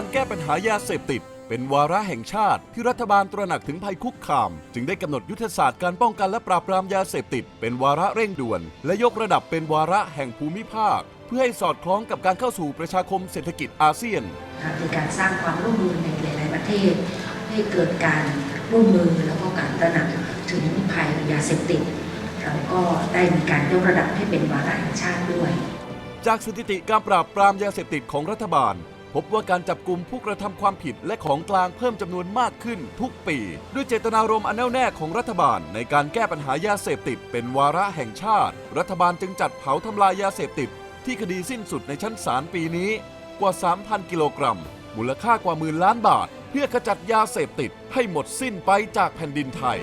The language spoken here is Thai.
การแก้ปัญหายาเสพติด เป็นวาระแห่งชาติที่รัฐบาลตระหนักถึงภัยคุกคาม จึงได้กำหนดยุทธศาสตร์การป้องกันและปราบปรามยาเสพติด เป็นวาระเร่งด่วน และยกระดับเป็นวาระแห่งภูมิภาค เพื่อให้สอดคล้องกับการเข้าสู่ประชาคมเศรษฐกิจอาเซียนค่ะคือการสร้างความร่วมมือในหลาย ๆ ประเทศ ให้เกิดการร่วมมือแล้วก็การตระหนักถึงภัยยาเสพติดเราก็ได้มีการยกระดับให้เป็นวาระแห่งชาติด้วย จากสถิติการปราบปรามยาเสพติดของรัฐบาล พบว่าการจับกลุ่มผู้กระทำความผิดและของกลางเพิ่มจำนวนมากขึ้นทุกปี ด้วยเจตนารมณ์อันแน่วแน่ของรัฐบาล ในการแก้ปัญหายาเสพติด เป็นวาระแห่งชาติ รัฐบาลจึงจัดเผาทำลายยาเสพติด ที่คดีสิ้นสุดในชั้นศาลปีนี้ กว่า 3,000 กิโลกรัม มูลค่ากว่าหมื่นล้านบาท เพื่อขจัดยาเสพติดให้หมดสิ้นไปจากแผ่นดินไทย